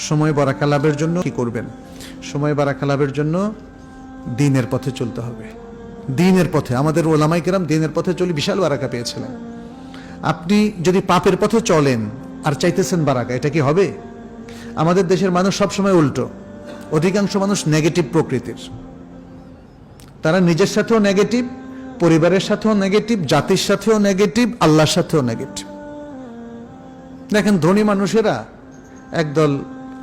সময় বারাকা লাভের জন্য কি করবেন? সময় বারাকা লাভের জন্য দিনের পথে চলতে হবে। দিনের পথে, আমাদের ওলামাই কেরাম দিনের পথে চলে বিশাল বারাকা পেয়েছিলেন। আপনি যদি পাপের পথে চলেন, আর চাইতেছেন বারাকা, এটা কি হবে? আমাদের দেশের মানুষ সবসময় উল্টো। অধিকাংশ মানুষ নেগেটিভ প্রকৃতির। তারা নিজের সাথেও নেগেটিভ, পরিবারের সাথেও নেগেটিভ, জাতির সাথেও নেগেটিভ, আল্লাহর সাথেও নেগেটিভ। দেখেন ধনী মানুষেরা একদল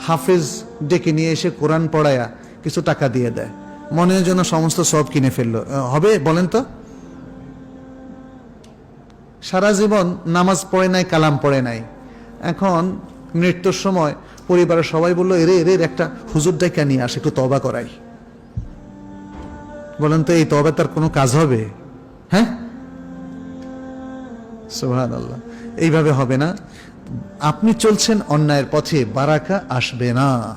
হাফেজ ডেকে নিয়ে এসে কোরআন পড়ায়া কিছু টাকা দিয়ে দেয়। মনে হয় যেন সমস্ত সব কিনে ফেলল। হবে বলেন তো? সারা জীবন নামাজ পড়ে নাই, কালাম পড়ে নাই। এখন মৃত্যুর সময় পরিবারের সবাই বলল এরে এরে একটা হুজুর ডেকে নিয়ে আসে, একটু তবা করাই। বলেন তো, এই তবে তার কোনো কাজ হবে? হ্যাঁ? সুহান আল্লাহ এইভাবে হবে না। আপনি চলছেন অন্যায়ের পথে, বারাকা আসবে না।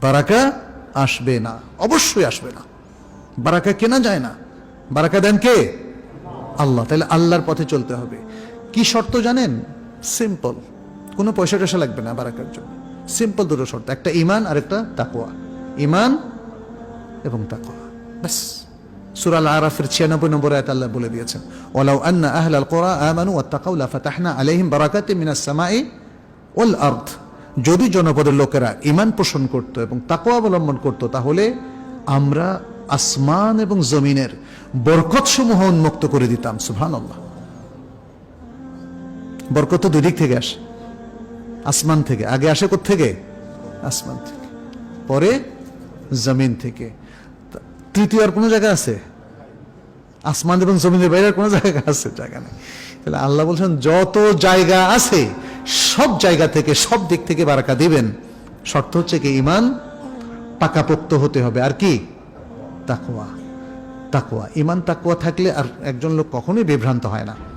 বারাকা আসবে না, অবশ্যই আসবে না। বারাকা কেনা যায় না। বারাকা দেন কে? আল্লাহ। তাহলে আল্লাহর পথে চলতে হবে। কি শর্ত জানেন? সিম্পল কোনো পয়সা টয়সা লাগবে না বারাকার জন্য। সিম্পল দুটো শর্ত, একটা ইমান আর একটা তাকোয়া ইমান এবং তাকওয়া। ব্যাস। সূরা আল আরাফের 96 নম্বর আয়াত আল্লাহ বলে দিয়েছেন, ওয়ালাউ আন্না আহলাল কুরা আমানু ওয়াত্তাকাউ লাফাতাহনা আলাইহিম বারাকাতিন মিনাস সামাই ওয়াল আরদ। যদি জনপদের লোকেরা ইমান পোষণ করত এবং তাকওয়া অবলম্বন করত, তাহলে আমরা আসমান এবং জমিনের বরকত সমূহ উন্মুক্ত করে দিতাম, সুবহানাল্লাহ। বরকত তো দুই দিক থেকে আসে, আসমান থেকে। আগে আসে থেকে আসমান থেকে। পরে জমিন থেকে। তৃতীয় আর কোনো জায়গা আছে? আসমান এবং জমিনের বাইরে কোনো জায়গা আছে? জায়গা নেই। তাহলে আল্লাহ বলছেন, যত জায়গা আছে, সব জায়গা থেকে, সব দিক থেকে বারাকা দিবেন। শর্ত হচ্ছে কি ইমান পাকাপোক্ত হতে হবে। আর কি? তাকুয়া তাকুয়া ইমান তাকুয়া থাকলে আর একজন লোক কখনোই বিভ্রান্ত হয় না।